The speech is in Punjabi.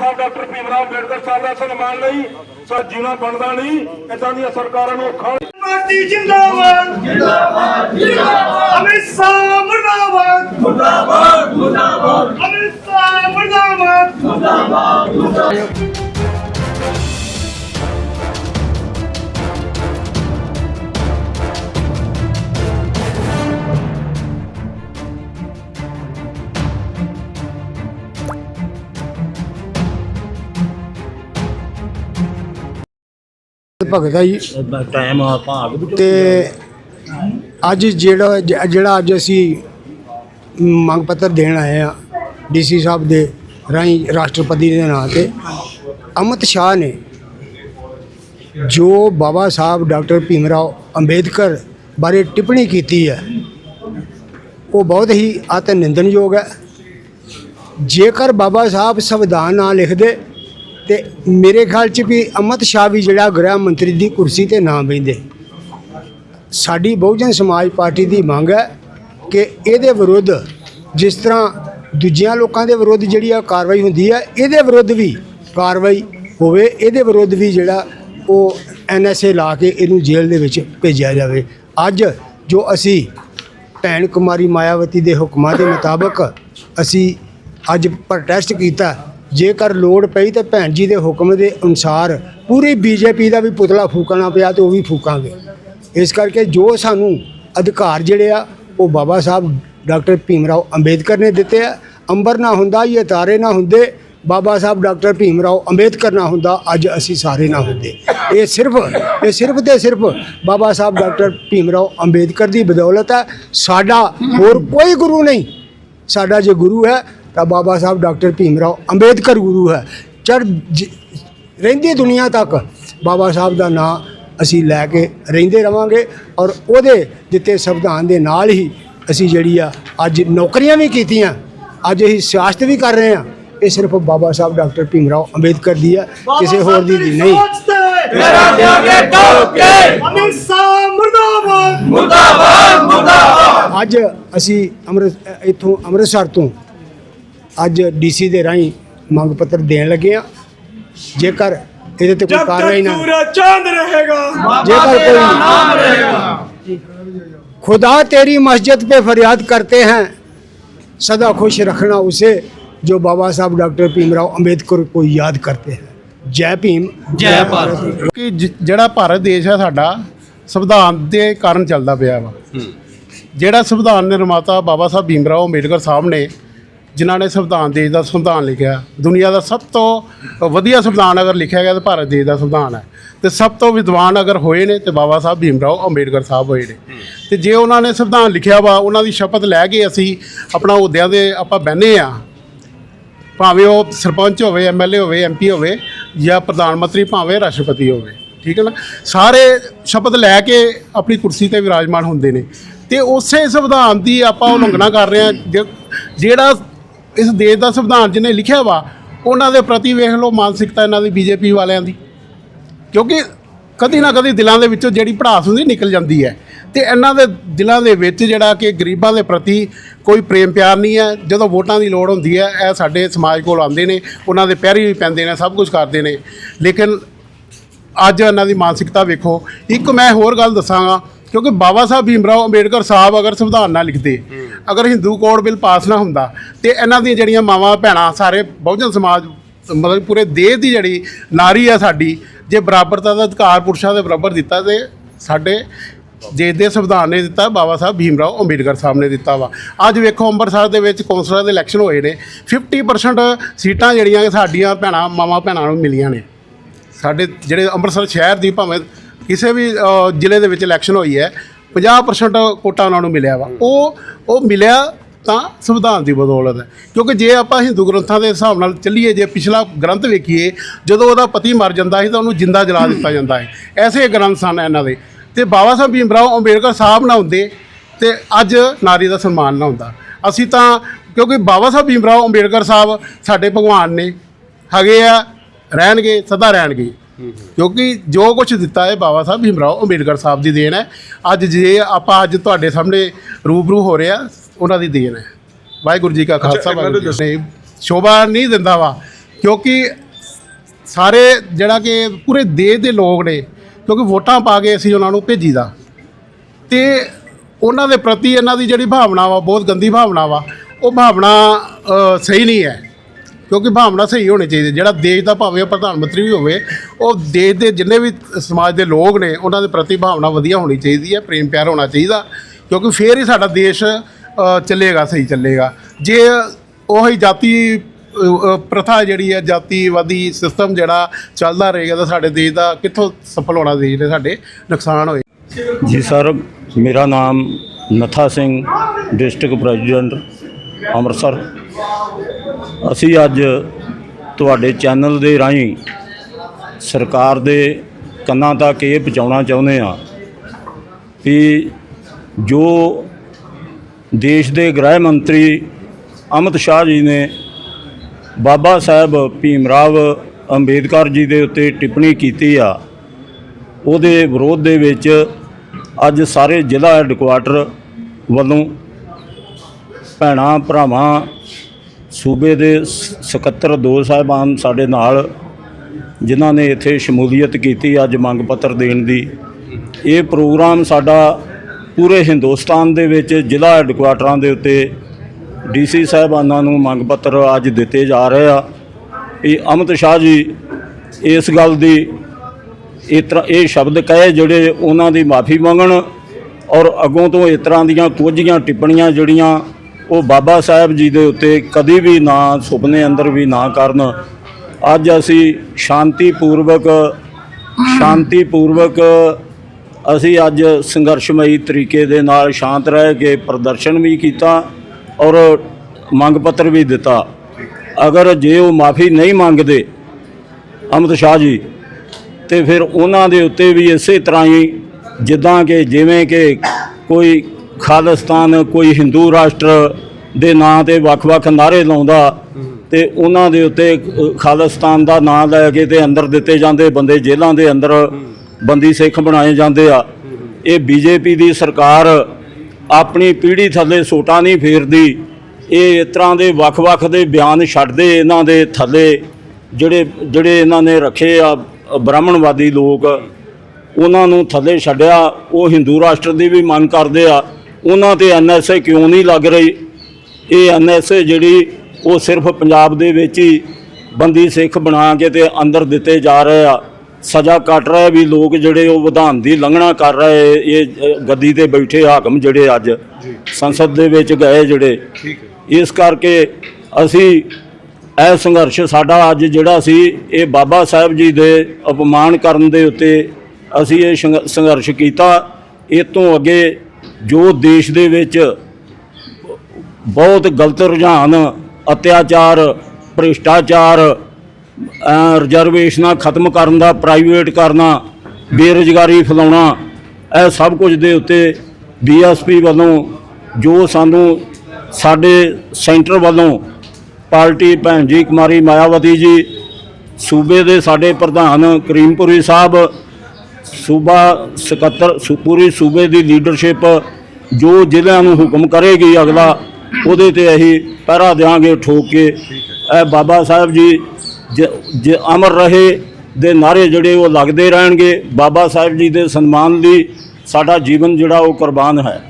ਸਾਹਿਬ ਡਾਕਟਰ ਭੀਮਰਾਵ ਅੰਬੇਡਕਰ ਸਾਹਿਬ ਦਾ ਸਨਮਾਨ ਲਈ ਸਰ ਜੀਣਾ ਬਣਦਾ ਨਹੀਂ ਇਦਾਂ ਦੀਆਂ ਸਰਕਾਰਾਂ ਨੂੰ ਪਾਰਟੀ ਜਿੰਦਾਬਾਦ ਜਿੰਦਾਬਾਦ ਜਿੰਦਾਬਾਦ। ਅਮਿਤ ਸ਼ਾਹ ਮੁਰਦਾਬਾਦ। ਮੁਰਦਾਬਾਦ ਮੁਰਦਾਬਾਦ। ਅਮਿਤ ਸ਼ਾਹ ਮੁਰਦਾਬਾਦ। ਭਗਤ ਜੀ। ਟਾਈਮ ਭਾਗ ਤੇ ਅੱਜ ਜਿਹੜਾ ਜਿਹੜਾ ਅੱਜ ਅਸੀਂ ਮੰਗ ਪੱਤਰ ਦੇਣ ਆਏ ਆ ਡੀਸੀ ਸਾਹਿਬ ਦੇ ਰਾਹੀਂ ਰਾਸ਼ਟਰਪਤੀ ਦੇ ਨਾਂ ਤੇ ਅਮਿਤ ਸ਼ਾਹ ਨੇ ਜੋ ਬਾਬਾ ਸਾਹਿਬ ਡਾਕਟਰ ਭੀਮਰਾਓ ਅੰਬੇਦਕਰ ਬਾਰੇ ਟਿੱਪਣੀ ਕੀਤੀ ਹੈ ਉਹ ਬਹੁਤ ਹੀ ਅਤ ਨਿੰਦਣਯੋਗ ਹੈ। ਜੇਕਰ ਬਾਬਾ ਸਾਹਿਬ ਸੰਵਿਧਾਨ ਨਾ ਲਿਖਦੇ ਤੇ ਮੇਰੇ ਖਿਆਲ ਚ ਵੀ ਅਮਿਤ ਸ਼ਾਹ ਵੀ ਜਿਹੜਾ ਗ੍ਰਹਿ ਮੰਤਰੀ ਦੀ ਕੁਰਸੀ ਤੇ ਨਾ ਬੈਂਦੇ ਸਾਡੀ ਬਹੁਜਨ ਸਮਾਜ ਪਾਰਟੀ ਦੀ ਮੰਗ ਹੈ ਕਿ ਇਹਦੇ ਵਿਰੁੱਧ ਜਿਸ ਤਰ੍ਹਾਂ ਦੂਜਿਆਂ ਲੋਕਾਂ ਦੇ ਵਿਰੁੱਧ ਜਿਹੜੀ ਆ ਕਾਰਵਾਈ ਹੁੰਦੀ ਹੈ, ਇਹਦੇ ਵਿਰੁੱਧ ਵੀ ਕਾਰਵਾਈ ਹੋਵੇ, ਇਹਦੇ ਵਿਰੁੱਧ ਵੀ ਜਿਹੜਾ ਉਹ ਐਨਐਸਏ ਲਾ ਕੇ ਇਹਨੂੰ ਜੇਲ੍ਹ ਦੇ ਵਿੱਚ ਭੇਜਿਆ ਜਾਵੇ। ਅੱਜ ਜੋ ਅਸੀਂ ਭੈਣ ਕੁਮਾਰੀ ਮਾਇਆਵਤੀ ਦੇ ਹੁਕਮਾਂ ਦੇ ਮੁਤਾਬਕ ਅਸੀਂ ਅੱਜ ਪ੍ਰੋਟੈਸਟ ਕੀਤਾ ਜੇਕਰ ਲੋੜ ਪਈ ਤੇ ਭੈਣ ਜੀ ਦੇ ਹੁਕਮ ਦੇ ਅਨੁਸਾਰ ਪੂਰੀ ਬੀਜੇਪੀ ਦਾ ਵੀ ਪੁਤਲਾ ਫੂਕਣਾ ਪਿਆ ਤੇ ਉਹ ਵੀ ਫੂਕਾਂਗੇ। ਇਸ ਕਰਕੇ ਜੋ ਸਾਨੂੰ ਅਧਿਕਾਰ ਜਿਹੜੇ ਆ, ਉਹ ਬਾਬਾ ਸਾਹਿਬ ਡਾਕਟਰ ਭੀਮ ਰਾਓ ਅੰਬੇਦਕਰ ਨੇ ਦਿੱਤੇ ਆ। ਅੰਬਰ ਨਾ ਹੁੰਦਾ ਇਹ ਤਾਰੇ ਨਾ ਹੁੰਦੇ। ਬਾਬਾ ਸਾਹਿਬ ਡਾਕਟਰ ਭੀਮ ਰਾਓ ਅੰਬੇਦਕਰ ਨਾ ਹੁੰਦਾ, ਅੱਜ ਅਸੀਂ ਸਾਰੇ ਨਾ ਹੁੰਦੇ। ਇਹ ਸਿਰਫ ਇਹ ਸਿਰਫ ਤੇ ਸਿਰਫ ਬਾਬਾ ਸਾਹਿਬ ਡਾਕਟਰ ਭੀਮ ਰਾਓ ਅੰਬੇਦਕਰ ਦੀ ਬਦੌਲਤ ਹੈ। ਸਾਡਾ ਹੋਰ ਕੋਈ ਗੁਰੂ ਨਹੀਂ। ਸਾਡਾ ਜੇ ਗੁਰੂ ਹੈ ਤਾਂ ਬਾਬਾ ਸਾਹਿਬ ਡਾਕਟਰ ਭੀਮਰਾਓ ਅੰਬੇਦਕਰ ਗੁਰੂ ਹੈ। ਚੜ ਰਹਿੰਦੀ ਦੁਨੀਆ ਤੱਕ ਬਾਬਾ ਸਾਹਿਬ ਦਾ ਨਾਮ ਅਸੀਂ ਲੈ ਕੇ ਰਹਿੰਦੇ ਰਵਾਂਗੇ ਔਰ ਉਹਦੇ ਦਿੱਤੇ ਸੰਵਿਧਾਨ ਦੇ ਨਾਲ ਹੀ ਅਸੀਂ ਜਿਹੜੀ ਆ ਅੱਜ ਨੌਕਰੀਆਂ ਵੀ ਕੀਤੀਆਂ ਅੱਜ ਅਸੀਂ ਸਿਆਸਤ ਵੀ ਕਰ ਰਹੇ ਹਾਂ। ਇਹ ਸਿਰਫ ਬਾਬਾ ਸਾਹਿਬ ਡਾਕਟਰ ਭੀਮਰਾਓ ਅੰਬੇਦਕਰ ਦੀ ਹੈ ਕਿਸੇ ਹੋਰ ਦੀ ਨਹੀਂ। ਤੇਰਾ ਦਿਆਂਗੇ ਟੋਕੇ ਅਮਿਤ ਸ਼ਾਹ ਮੁਰਦਾਬਾਦ। ਅੱਜ ਅਸੀਂ ਅੰਮ੍ਰਿਤ ਇੱਥੋਂ ਅੰਮ੍ਰਿਤਸਰ ਤੋਂ ਅੱਜ ਡੀਸੀ ਦੇ ਰਾਹੀਂ ਮੰਗ ਪੱਤਰ ਦੇਣ ਲੱਗੇ ਆ ਜੇਕਰ ਇਹਦੇ ਤੇ ਕੋਈ ਕਾਰਵਾਈ ਨਾ ਪੂਰਾ ਚਾਂਦ ਰਹੇਗਾ। ਜੇਕਰ ਕੋਈ ਨਾਮ ਰਹੇਗਾ। खुदा तेरी मस्जिद पे फरियाद करते हैं सदा खुश रखना उसे जो बाबा साहब डॉक्टर भीमराव ਅੰਬੇਦਕਰ को ਯਾਦ करते ਹੈ। ਜੈ ਭੀਮ। ਜੈ ਭਾਰਤ। ਕਿ ਜਿਹੜਾ ਭਾਰਤ ਦੇਸ਼ ਹੈ ਸਾਡਾ ਸੰਵਿਧਾਨ ਦੇ ਕਾਰਨ ਚੱਲਦਾ ਪਿਆ ਵਾ। ਜਿਹੜਾ ਸੰਵਿਧਾਨ ਨਿਰਮਾਤਾ ਬਾਬਾ ਸਾਹਿਬ ਭੀਮਰਾਓ ਅੰਬੇਦਕਰ ਸਾਹਿਬ ਨੇ ਜਿਨ੍ਹਾਂ ਨੇ ਸੰਵਿਧਾਨ ਦੇਸ਼ ਦਾ ਸੰਵਿਧਾਨ ਲਿਖਿਆ, ਦੁਨੀਆ ਦਾ ਸਭ ਤੋਂ ਵਧੀਆ ਸੰਵਿਧਾਨ ਅਗਰ ਲਿਖਿਆ ਗਿਆ ਤਾਂ ਭਾਰਤ ਦੇਸ਼ ਦਾ ਸੰਵਿਧਾਨ ਹੈ। ਤੇ ਸਭ ਤੋਂ ਵਿਦਵਾਨ ਅਗਰ ਹੋਏ ਨੇ ਤੇ ਬਾਬਾ ਸਾਹਿਬ ਭੀਮ ਰਾਓ ਅੰਬੇਡਕਰ ਸਾਹਿਬ ਹੋਏ ਨੇ। ਤੇ ਜੇ ਉਹਨਾਂ ਨੇ ਸੰਵਿਧਾਨ ਲਿਖਿਆ ਵਾ, ਉਹਨਾਂ ਦੀ ਸ਼ਪਥ ਲੈ ਕੇ ਅਸੀਂ ਆਪਣਾ ਅਹੁਦਿਆਂ ਦੇ ਆਪਾਂ ਬਹਿਨੇ ਆ ਭਾਵੇਂ ਉਹ ਸਰਪੰਚ ਹੋਵੇ ਐਮਐਲਏ ਹੋਵੇ ਐਮਪੀ ਹੋਵੇ ਜਾਂ ਪ੍ਰਧਾਨ ਮੰਤਰੀ ਭਾਵੇਂ ਰਾਸ਼ਟਰਪਤੀ ਹੋਵੇ, ਠੀਕ ਹੈ ਨਾ? ਸਾਰੇ ਸ਼ਪਥ ਲੈ ਕੇ ਆਪਣੀ ਕੁਰਸੀ ਤੇ ਵਿਰਾਜਮਾਨ ਹੁੰਦੇ ਨੇ। ਤੇ ਉਸੇ ਸੰਵਿਧਾਨ ਦੀ ਆਪਾਂ ਉਲੰਘਣਾ ਕਰ ਰਹੇ ਹਾਂ। ਜ- ਜਿਹੜਾ ਇਸ ਦੇਸ਼ ਦਾ ਸੰਵਿਧਾਨ ਜਿਹਨੇ ਲਿਖਿਆ ਵਾ, ਉਹਨਾਂ ਦੇ ਪ੍ਰਤੀ ਵੇਖ ਲਓ ਮਾਨਸਿਕਤਾ ਇਹਨਾਂ ਦੀ ਬੀਜੇਪੀ ਵਾਲਿਆਂ ਦੀ। ਕਿਉਂਕਿ ਕਦੀ ਨਾ ਕਦੀ ਦਿਲਾਂ ਦੇ ਵਿੱਚੋਂ ਜਿਹੜੀ ਭੜਾਸ ਹੁੰਦੀ ਨਿਕਲ ਜਾਂਦੀ ਹੈ। ਤੇ ਇਹਨਾਂ ਦੇ ਦਿਲਾਂ ਦੇ ਵਿੱਚ ਜਿਹੜਾ ਕਿ ਗਰੀਬਾਂ ਦੇ ਪ੍ਰਤੀ ਕੋਈ ਪ੍ਰੇਮ ਪਿਆਰ ਨਹੀਂ ਹੈ। ਜਦੋਂ ਵੋਟਾਂ ਦੀ ਲੋੜ ਹੁੰਦੀ ਹੈ, ਇਹ ਸਾਡੇ ਸਮਾਜ ਕੋਲ ਆਉਂਦੇ ਨੇ, ਉਹਨਾਂ ਦੇ ਪੈਰੀ ਵੀ ਪੈਂਦੇ ਨੇ, ਸਭ ਕੁਝ ਕਰਦੇ ਨੇ। ਲੇਕਿਨ ਅੱਜ ਇਹਨਾਂ ਦੀ ਮਾਨਸਿਕਤਾ ਵੇਖੋ। ਇੱਕ ਮੈਂ ਹੋਰ ਗੱਲ ਦੱਸਾਂਗਾ ਕਿਉਂਕਿ ਬਾਬਾ ਸਾਹਿਬ ਭੀਮਰਾਓ ਅੰਬੇਡਕਰ ਸਾਹਿਬ ਅਗਰ ਸੰਵਿਧਾਨ ਨਾ ਲਿਖਦੇ ਅਗਰ ਹਿੰਦੂ ਕੋਡ ਬਿੱਲ ਪਾਸ ਨਾ ਹੁੰਦਾ ਤੇ ਇਹਨਾਂ ਦੀਆਂ ਜਿਹੜੀਆਂ ਮਾਵਾਂ ਭੈਣਾਂ ਸਾਰੇ ਬਹੁਜਨ ਸਮਾਜ ਮਤਲਬ ਪੂਰੇ ਦੇਸ਼ ਦੀ ਜਿਹੜੀ ਨਾਰੀ ਆ ਸਾਡੀ ਜੇ ਬਰਾਬਰਤਾ ਦਾ ਅਧਿਕਾਰ ਪੁਰਸ਼ਾਂ ਦੇ ਬਰਾਬਰ ਦਿੱਤਾ ਤੇ ਸਾਡੇ ਦੇਸ਼ ਦੇ ਸੰਵਿਧਾਨ ਨੇ ਦਿੱਤਾ ਬਾਬਾ ਸਾਹਿਬ ਭੀਮਰਾਓ ਅੰਬੇਡਕਰ ਸਾਹਿਬ ਨੇ ਦਿੱਤਾ ਵਾ। ਅੱਜ ਵੇਖੋ ਅੰਮ੍ਰਿਤਸਰ ਦੇ ਵਿੱਚ ਕੌਂਸਲਰ ਦੇ ਇਲੈਕਸ਼ਨ ਹੋਏ ਨੇ 50% ਸੀਟਾਂ ਜਿਹੜੀਆਂ ਸਾਡੀਆਂ ਭੈਣਾਂ ਮਾਵਾਂ ਭੈਣਾਂ ਨੂੰ ਮਿਲੀਆਂ ਨੇ। ਸਾਡੇ ਜਿਹੜੇ ਅੰਮ੍ਰਿਤਸਰ ਸ਼ਹਿਰ ਦੀ ਭਾਵੇਂ ਕਿਸੇ ਵੀ ਅ, ਜ਼ਿਲ੍ਹੇ ਦੇ ਵਿੱਚ ਇਲੈਕਸ਼ਨ ਹੋਈ ਹੈ 50% ਕੋਟਾ ਉਹਨਾਂ ਨੂੰ ਮਿਲਿਆ ਵਾ। ਉਹ ਉਹ ਮਿਲਿਆ ਤਾਂ ਸੰਵਿਧਾਨ ਦੀ ਬਦੌਲਤ ਹੈ। ਕਿਉਂਕਿ ਜੇ ਆਪਾਂ ਹਿੰਦੂ ਗ੍ਰੰਥਾਂ ਦੇ ਹਿਸਾਬ ਨਾਲ ਚੱਲੀਏ ਜੇ ਪਿਛਲਾ ਗ੍ਰੰਥ ਵੇਖੀਏ ਜਦੋਂ ਉਹਦਾ ਪਤੀ ਮਰ ਜਾਂਦਾ ਸੀ ਤਾਂ ਉਹਨੂੰ ਜਿੰਦਾ ਜਲਾ ਦਿੱਤਾ ਜਾਂਦਾ ਹੈ। ਐਸੇ ਗ੍ਰੰਥ ਸਨ ਇਹਨਾਂ ਦੇ। ਤੇ ਬਾਬਾ ਸਾਹਿਬ ਭੀਮਰਾਓ ਅੰਬੇਡਕਰ ਸਾਹਿਬ ਨਾ ਹੁੰਦੇ ਤੇ ਅੱਜ ਨਾਰੀ ਦਾ ਸਨਮਾਨ ਨਾ ਹੁੰਦਾ। ਅਸੀਂ ਤਾਂ ਕਿਉਂਕਿ ਬਾਬਾ ਸਾਹਿਬ ਭੀਮਰਾਓ ਅੰਬੇਡਕਰ ਸਾਹਿਬ ਸਾਡੇ ਭਗਵਾਨ ਨੇ ਹੈਗੇ ਆ ਰਹਿਣਗੇ ਸਦਾ ਰਹਿਣਗੇ। ਕਿਉਂਕਿ ਜੋ ਕੁਝ ਦਿੱਤਾ ਹੈ ਬਾਬਾ ਸਾਹਿਬ ਭੀਮਰਾਓ ਅੰਬੇਡਕਰ ਸਾਹਿਬ ਦੀ ਦੇਣ ਹੈ। ਅੱਜ ਜੇ ਆਪਾਂ ਅੱਜ ਤੁਹਾਡੇ ਸਾਹਮਣੇ ਰੂਬਰੂ ਹੋ ਰਹੇ ਉਹਨਾਂ ਦੀ ਦੇਣ ਹੈ। ਵਾਹਿਗੁਰੂ ਜੀ ਕਾ ਖਾਲਸਾ ਵਾਹਿਗੁਰੂ ਜੀ। ਸ਼ੋਭਾ ਨਹੀਂ ਦਿੰਦਾ ਵਾ ਕਿਉਂਕਿ ਸਾਰੇ ਜਿਹੜਾ ਕਿ ਪੂਰੇ ਦੇਸ਼ ਦੇ ਲੋਕ ਨੇ ਕਿਉਂਕਿ ਵੋਟਾਂ ਪਾ ਕੇ ਅਸੀਂ ਉਹਨਾਂ ਨੂੰ ਭੇਜੀਦਾ। ਤੇ ਉਹਨਾਂ ਦੇ ਪ੍ਰਤੀ ਇਹਨਾਂ ਦੀ ਜਿਹੜੀ ਭਾਵਨਾ ਵਾ ਬਹੁਤ ਗੰਦੀ ਭਾਵਨਾ ਵਾ ਉਹ ਭਾਵਨਾ ਸਹੀ ਨਹੀਂ ਹੈ। ਕਿਉਂਕਿ ਭਾਵਨਾ ਸਹੀ ਹੋਣੀ ਚਾਹੀਦੀ, ਜਿਹੜਾ ਦੇਸ਼ ਦਾ ਭਾਵੇਂ ਪ੍ਰਧਾਨ ਮੰਤਰੀ ਵੀ ਹੋਵੇ, ਉਹ ਦੇਸ਼ ਦੇ ਜਿੰਨੇ ਵੀ ਸਮਾਜ ਦੇ ਲੋਕ ਨੇ, ਉਹਨਾਂ ਦੇ ਪ੍ਰਤੀ ਭਾਵਨਾ ਵਧੀਆ ਹੋਣੀ ਚਾਹੀਦੀ ਹੈ, ਪ੍ਰੇਮ ਪਿਆਰ ਹੋਣਾ ਚਾਹੀਦਾ, ਕਿਉਂਕਿ ਫੇਰ ਹੀ ਸਾਡਾ ਦੇਸ਼ ਚੱਲੇਗਾ, ਸਹੀ ਚੱਲੇਗਾ। ਜੇ ਉਹੀ ਜਾਤੀ ਪ੍ਰਥਾ ਜਿਹੜੀ ਹੈ, ਜਾਤੀਵਾਦੀ ਸਿਸਟਮ ਜਿਹੜਾ ਚੱਲਦਾ ਰਹੇਗਾ, ਤਾਂ ਸਾਡੇ ਦੇਸ਼ ਦਾ ਕਿੱਥੋਂ ਸਫਲ ਹੋਣਾ, ਦੇਸ਼ ਦੇ ਸਾਡੇ ਨੁਕਸਾਨ ਹੋਏ। ਜੀ ਸਰ, ਮੇਰਾ ਨਾਮ ਨਥਾ ਸਿੰਘ, ਡਿਸਟ੍ਰਿਕਟ ਪ੍ਰੈਜ਼ੀਡੈਂਟ, ਅੰਮ੍ਰਿਤਸਰ। ਅਸੀਂ ਅੱਜ ਤੁਹਾਡੇ ਚੈਨਲ ਦੇ ਰਾਹੀਂ ਸਰਕਾਰ ਦੇ ਕੰਨਾਂ ਤੱਕ ਇਹ ਪਹੁੰਚਾਉਣਾ ਚਾਹੁੰਦੇ ਆ ਕਿ ਜੋ ਦੇਸ਼ ਦੇ ਗ੍ਰਹਿ ਮੰਤਰੀ ਅਮਿਤ ਸ਼ਾਹ ਜੀ ਨੇ ਬਾਬਾ ਸਾਹਿਬ ਭੀਮਰਾਵ ਅੰਬੇਦਕਰ ਜੀ ਦੇ ਉੱਤੇ ਟਿੱਪਣੀ ਕੀਤੀ ਆ, ਉਹਦੇ ਵਿਰੋਧ ਦੇ ਵਿੱਚ ਅੱਜ ਸਾਰੇ ਜ਼ਿਲ੍ਹਾ ਹੈੱਡਕੁਆਟਰ ਵੱਲੋਂ ਭੈਣਾਂ, ਭਰਾਵਾਂ ਸੂਬੇ ਦੇ ਸਕੱਤਰ ਦੋ ਸਾਹਿਬਾਨ ਸਾਡੇ ਨਾਲ, ਜਿਨ੍ਹਾਂ ਨੇ ਇੱਥੇ ਸ਼ਮੂਲੀਅਤ ਕੀਤੀ ਅੱਜ ਮੰਗ ਪੱਤਰ ਦੇਣ ਦੀ। ਇਹ ਪ੍ਰੋਗਰਾਮ ਸਾਡਾ ਪੂਰੇ ਹਿੰਦੁਸਤਾਨ ਦੇ ਵਿੱਚ ਜ਼ਿਲ੍ਹਾ ਹੈੱਡਕੁਆਟਰਾਂ ਦੇ ਉੱਤੇ ਡੀਸੀ ਸਾਹਿਬਾਨਾਂ ਨੂੰ ਮੰਗ ਪੱਤਰ ਅੱਜ ਦਿੱਤੇ ਜਾ ਰਹੇ ਆ। ਇਹ ਅਮਿਤ ਸ਼ਾਹ ਜੀ ਇਸ ਗੱਲ ਦੀ ਇਸ ਤਰ੍ਹਾਂ ਇਹ ਸ਼ਬਦ ਕਹੇ ਜਿਹੜੇ ਉਹਨਾਂ ਦੀ ਮਾਫੀ ਮੰਗਣ ਔਰ ਅੱਗੋਂ ਤੋਂ ਇਸ ਤਰ੍ਹਾਂ ਦੀਆਂ ਕੁਝੀਆਂ ਟਿੱਪਣੀਆਂ ਜਿਹੜੀਆਂ ਉਹ ਬਾਬਾ ਸਾਹਿਬ ਜੀ ਦੇ ਉੱਤੇ ਕਦੀ ਵੀ ਨਾ ਸੁਪਨੇ ਅੰਦਰ ਵੀ ਨਾ ਕਰਨ। ਅੱਜ ਅਸੀਂ ਸ਼ਾਂਤੀ ਪੂਰਵਕ ਸ਼ਾਂਤੀ ਪੂਰਵਕ ਅਸੀਂ ਅੱਜ ਸੰਘਰਸ਼ਮਈ ਤਰੀਕੇ ਦੇ ਨਾਲ ਸ਼ਾਂਤ ਰਹਿ ਕੇ ਪ੍ਰਦਰਸ਼ਨ ਵੀ ਕੀਤਾ ਔਰ ਮੰਗ ਪੱਤਰ ਵੀ ਦਿੱਤਾ। ਅਗਰ ਜੇ ਉਹ ਮਾਫੀ ਨਹੀਂ ਮੰਗਦੇ ਅਮਿਤ ਸ਼ਾਹ ਜੀ, ਤੇ ਫਿਰ ਉਹਨਾਂ ਦੇ ਉੱਤੇ ਵੀ ਇਸੇ ਤਰ੍ਹਾਂ ਹੀ ਜਿੱਦਾਂ ਕਿ ਜਿਵੇਂ ਕਿ ਕੋਈ ਖਾਲਿਸਤਾਨ ਕੋਈ ਹਿੰਦੂ ਰਾਸ਼ਟਰ ਦੇ ਨਾਂ ਤੇ ਵੱਖ-ਵੱਖ ਨਾਅਰੇ ਲਾਉਂਦਾ ਤੇ ਉਹਨਾਂ ਦੇ ਉੱਤੇ ਖਾਲਿਸਤਾਨ ਦਾ ਨਾਂ ਲੈ ਕੇ ਤੇ ਅੰਦਰ ਦਿੱਤੇ ਜਾਂਦੇ ਬੰਦੇ ਜੇਲ੍ਹਾਂ ਦੇ ਅੰਦਰ ਬੰਦੀ ਸਿੱਖ ਬਣਾਏ ਜਾਂਦੇ ਆ। ਇਹ ਬੀਜੇਪੀ ਦੀ ਸਰਕਾਰ ਆਪਣੀ ਪੀੜ੍ਹੀ ਥੱਲੇ ਸੋਟਾ ਨਹੀਂ ਫੇਰਦੀ। ਇਹ ਇਸ ਤਰ੍ਹਾਂ ਦੇ ਵੱਖ-ਵੱਖ ਦੇ ਬਿਆਨ ਛੱਡਦੇ ਇਹਨਾਂ ਦੇ ਥੱਲੇ, ਜਿਹੜੇ ਜਿਹੜੇ ਇਹਨਾਂ ਨੇ ਰੱਖੇ ਆ ਬ੍ਰਾਹਮਣਵਾਦੀ ਲੋਕ, ਉਹਨਾਂ ਨੂੰ ਥੱਲੇ ਛੱਡਿਆ। ਉਹ ਹਿੰਦੂ ਰਾਸ਼ਟਰ ਦੀ ਵੀ ਮੰਗ ਕਰਦੇ ਆ। ਉਹਨਾਂ ਤੇ ਐਨਐਸਏ ਕਿਉਂ ਨਹੀਂ ਲੱਗ ਰਹੀ? ਇਹ ਐਨਐਸਏ ਜਿਹੜੀ ਉਹ ਸਿਰਫ ਪੰਜਾਬ ਦੇ ਵਿੱਚ ਹੀ ਬੰਦੀ ਸਿੱਖ ਬਣਾ ਕੇ ਤੇ ਅੰਦਰ ਦਿੱਤੇ ਜਾ ਰਹੇ ਆ। ਸਜ਼ਾ ਕੱਟ ਰਹੇ ਵੀ ਲੋਕ ਜਿਹੜੇ ਉਹ ਵਿਧਾਨ ਦੀ ਲੰਘਣਾ ਕਰ ਰਹੇ ਇਹ ਗੱਦੀ ਤੇ ਬੈਠੇ ਹਾਕਮ ਜਿਹੜੇ ਅੱਜ ਸੰਸਦ ਦੇ ਵਿੱਚ ਗਏ ਜਿਹੜੇ। ਇਸ ਕਰਕੇ ਅਸੀਂ ਇਹ ਸੰਘਰਸ਼ ਸਾਡਾ ਅੱਜ ਜਿਹੜਾ ਸੀ ਇਹ ਬਾਬਾ ਸਾਹਿਬ ਜੀ ਦੇ ਅਪਮਾਨ ਕਰਨ ਦੇ ਉੱਤੇ ਅਸੀਂ ਇਹ ਸੰਘ- ਸੰਘਰਸ਼ ਕੀਤਾ। ਇਹ ਤੋਂ ਅੱਗੇ ਜੋ ਦੇਸ਼ ਦੇ ਵਿੱਚ ਬਹੁਤ ਗਲਤ ਰੁਝਾਨ, ਅਤਿਆਚਾਰ, ਭ੍ਰਿਸ਼ਟਾਚਾਰ ਰਿਜ਼ਰਵੇਸ਼ਨਾਂ ਖਤਮ ਕਰਨ ਦਾ ਪ੍ਰਾਈਵੇਟ ਕਰਨਾ, ਬੇਰੁਜ਼ਗਾਰੀ ਫੈਲਾਉਣਾ, ਇਹ ਸਭ ਕੁਝ ਦੇ ਉੱਤੇ ਬੀਐਸਪੀ ਵੱਲੋਂ ਜੋ ਸਾਨੂੰ ਸਾਡੇ ਸੈਂਟਰ ਵੱਲੋਂ ਪਾਰਟੀ ਭੈਣ ਜੀ ਕੁਮਾਰੀ ਮਾਇਆਵਤੀ ਜੀ, ਸੂਬੇ ਦੇ ਸਾਡੇ ਪ੍ਰਧਾਨ ਕਰੀਮਪੁਰੀ ਸਾਹਿਬ ਸੂਬਾ ਸਕੱਤਰ ਸੂ- ਪੂਰੀ ਸੂਬੇ ਦੀ ਲੀਡਰਸ਼ਿਪ ਜੋ ਜ਼ਿਲ੍ਹਿਆਂ ਨੂੰ ਹੁਕਮ ਕਰੇਗੀ ਅਗਲਾ, ਉਹਦੇ ਤੇ ਅਸੀਂ ਪਹਿਰਾ ਦੇਵਾਂਗੇ ਠੋਕ ਕੇ। ਇਹ ਬਾਬਾ ਸਾਹਿਬ ਜੀ ਜ- ਜ ਅਮਰ ਰਹੇ ਦੇ ਨਾਰੇ ਜਿਹੜੇ ਉਹ ਲੱਗਦੇ ਰਹਿਣਗੇ, ਬਾਬਾ ਸਾਹਿਬ ਜੀ ਦੇ ਸਨਮਾਨ ਲਈ ਸਾਡਾ ਜੀਵਨ ਜਿਹੜਾ ਉਹ ਕੁਰਬਾਨ ਹੈ।